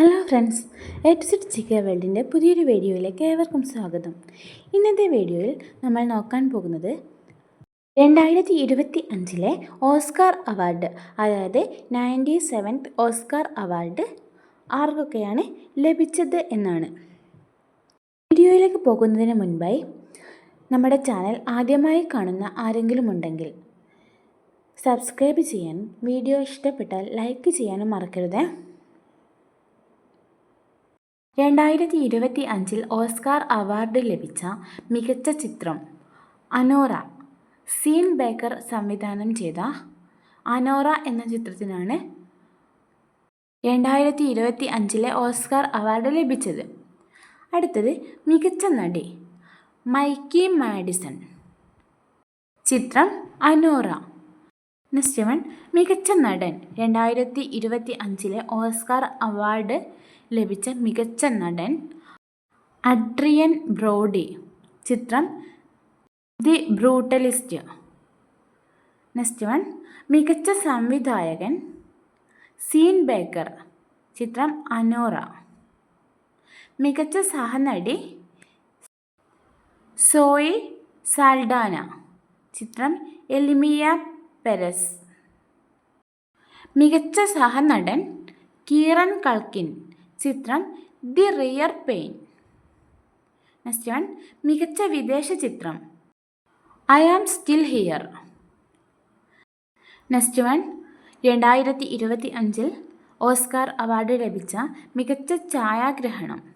Friends എഡ്സിറ്റ് ചിക്ക വേൾഡിന്റെ പുതിയൊരു വീഡിയോയിലേക്ക് ഏവർക്കും സ്വാഗതം. ഇന്നത്തെ വീഡിയോയിൽ നമ്മൾ നോക്കാൻ പോകുന്നത് രണ്ടായിരത്തി ഇരുപത്തി അഞ്ചിലെ ഓസ്കാർ അവാർഡ് അതായത് നയന്റി സെവൻത്ത് ഓസ്കാർ അവാർഡ് ആർക്കൊക്കെയാണ് ലഭിച്ചത് എന്നാണ്. വീഡിയോയിലേക്ക് പോകുന്നതിന് മുൻപായി നമ്മുടെ ചാനൽ ആദ്യമായി കാണുന്ന ആരെങ്കിലും ഉണ്ടെങ്കിൽ സബ്സ്ക്രൈബ് ചെയ്യാനും വീഡിയോ ഇഷ്ടപ്പെട്ടാൽ ലൈക്ക് ചെയ്യാനും മറക്കരുത്. രണ്ടായിരത്തി ഇരുപത്തി അഞ്ചിൽ ഓസ്കാർ അവാർഡ് ലഭിച്ച മികച്ച ചിത്രം അനോറ സീൻ ബേക്കർ സംവിധാനം ചെയ്ത അനോറ എന്ന ചിത്രത്തിനാണ് രണ്ടായിരത്തി ഇരുപത്തി അഞ്ചിലെ ഓസ്കാർ അവാർഡ് ലഭിച്ചത്. അടുത്തത് മികച്ച നടി മൈക്കി മാഡിസൺ. ചിത്രം അനോറ. നെക്സ്റ്റ് വൺ മികച്ച നടൻ. രണ്ടായിരത്തി ഇരുപത്തി അഞ്ചിലെ ഓസ്കാർ അവാർഡ് ലഭിച്ച മികച്ച നടൻ അഡ്രിയൻ ബ്രോഡി. ചിത്രം ദി ബ്രൂട്ടലിസ്റ്റ്. നെക്സ്റ്റ് വൺ മികച്ച സംവിധായകൻ സീൻ ബേക്കർ. ചിത്രം അനോറ. മികച്ച സഹനടി സോയി സാൽഡാന. ചിത്രം എലിമിയ പെരസ്. മികച്ച സഹനടൻ കീറൻ കൾക്കിൻ ചിത്രം the real pain. Next one മികച്ച വിദേശ ചിത്രം. I am still here. Next one രണ്ടായിരത്തി ഇരുപത്തി അഞ്ചിൽ ഓസ്കാർ അവാർഡ് ലഭിച്ച മികച്ച ഛായാഗ്രഹണം.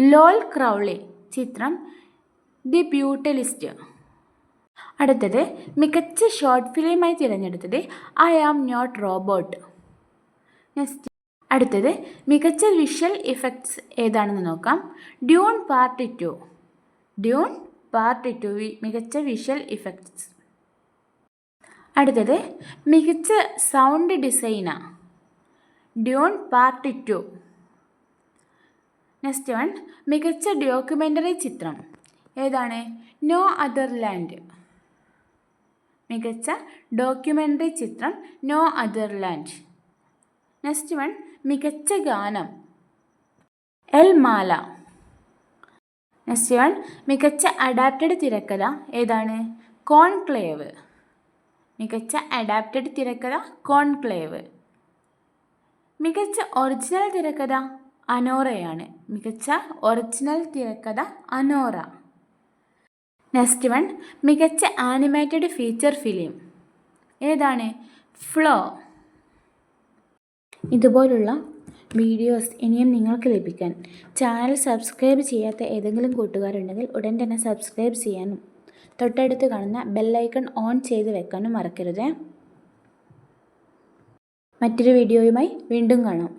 Lol Crawley. ചിത്രം ദി ബ്യൂട്ടലിസ്റ്റ്. അടുത്തത് മികച്ച ഷോർട്ട് ഫിലിമായി തിരഞ്ഞെടുത്തത് I am not robot. Next. അടുത്തത് മികച്ച വിഷ്വൽ ഇഫക്ട്സ് ഏതാണെന്ന് നോക്കാം. Dune part two. Dune part two മികച്ച വിഷ്വൽ ഇഫക്ട്സ്. അടുത്തത് മികച്ച sound ഡിസൈന. Dune part two. Next one മികച്ച ഡോക്യുമെന്ററി ചിത്രം. ഏതാണ്? No other land. മികച്ച ഡോക്യുമെന്ററി ചിത്രം no other land. Next one മികച്ച ഗാനം. El Mal. നെക്സ്റ്റ് വൺ മികച്ച അഡാപ്റ്റഡ് തിരക്കഥ ഏതാണ്? കോൺക്ലേവ്. മികച്ച അഡാപ്റ്റഡ് തിരക്കഥ കോൺക്ലേവ്. മികച്ച ഒറിജിനൽ തിരക്കഥ അനോറയാണ്. മികച്ച ഒറിജിനൽ തിരക്കഥ അനോറ. നെക്സ്റ്റ് വൺ മികച്ച ആനിമേറ്റഡ് ഫീച്ചർ ഫിലിം ഏതാണ്? ഫ്ലോ ഇതുപോലുള്ള വീഡിയോസ് ഇനിയും നിങ്ങൾക്ക് ലഭിക്കാൻ ചാനൽ സബ്സ്ക്രൈബ് ചെയ്യാത്ത ഏതെങ്കിലും കൂട്ടുകാരുണ്ടെങ്കിൽ ഉടൻ തന്നെ സബ്സ്ക്രൈബ് ചെയ്യാനും തൊട്ടടുത്ത് കാണുന്ന ബെല്ലൈക്കൺ ഓൺ ചെയ്ത് വെക്കാനും മറക്കരുത്. മറ്റൊരു വീഡിയോയുമായി വീണ്ടും കാണാം.